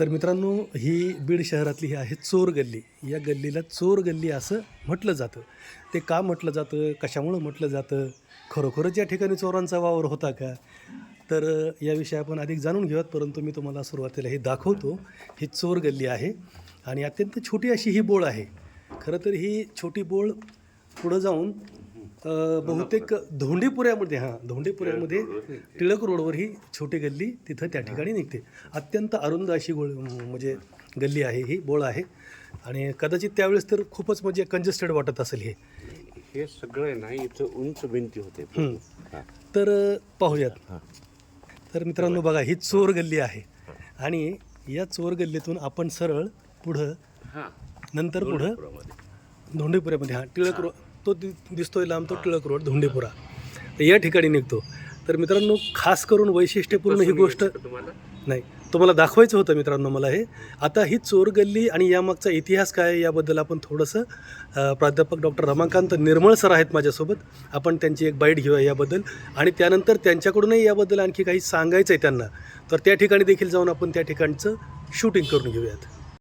तर मित्रांनो ही बीड शहरातली ही आहे चोर गल्ली. या गल्लीला चोर गल्ली असं म्हटलं जातं. ते का म्हटलं जातं? कशामुळं म्हटलं जातं? खरोखरच या ठिकाणी चोरांचा वावर होता का? तर याविषयी आपण अधिक जाणून घेऊयात परंतु मी तुम्हाला सुरुवातीला हे दाखवतो. ही चोर गल्ली आहे आणि अत्यंत छोटी अशी ही बोळ आहे. खरं तर ही छोटी बोळ पुढं जाऊन बहुतेक धोंडीपुऱ्यामध्ये हां धोंडीपुऱ्यामध्ये टिळक रोडवर ही छोटी गल्ली तिथं त्या ठिकाणी निघते. अत्यंत अरुंद अशी गोळ म्हणजे गल्ली आहे ही बोळ आहे. आणि कदाचित त्यावेळेस तर खूपच म्हणजे कंजेस्टेड वाटत असेल हे. हे सगळं आहे ना इथं उंच भिंती होते. तर पाहूयात. तर मित्रांनो बघा. ही चोर गल्ली आहे. आणि या चोर गल्लीतून आपण सरळ पुढं हां. नंतर पुढं धोंडेपुऱ्यामध्ये. हा टिळक रोड तो दि दिसतोय लांब तो टिळक रोड धोंडेपुरा. तर या ठिकाणी निघतो. तर मित्रांनो खास करून वैशिष्ट्यपूर्ण ही गोष्ट नाही तुम्हाला दाखवायचं होतं मित्रांनो मला हे. आता ही चोर गल्ली आणि यामागचा इतिहास काय आहे याबद्दल आपण थोडंसं प्राध्यापक डॉक्टर रमाकांत निर्मळ सर आहेत माझ्यासोबत. आपण त्यांची एक बाईट घेऊया याबद्दल. आणि त्यानंतर त्यांच्याकडूनही याबद्दल आणखी काही सांगायचं आहे त्यांना. तर त्या ठिकाणी देखील जाऊन आपण त्या ठिकाणचं शूटिंग करून घेऊयात.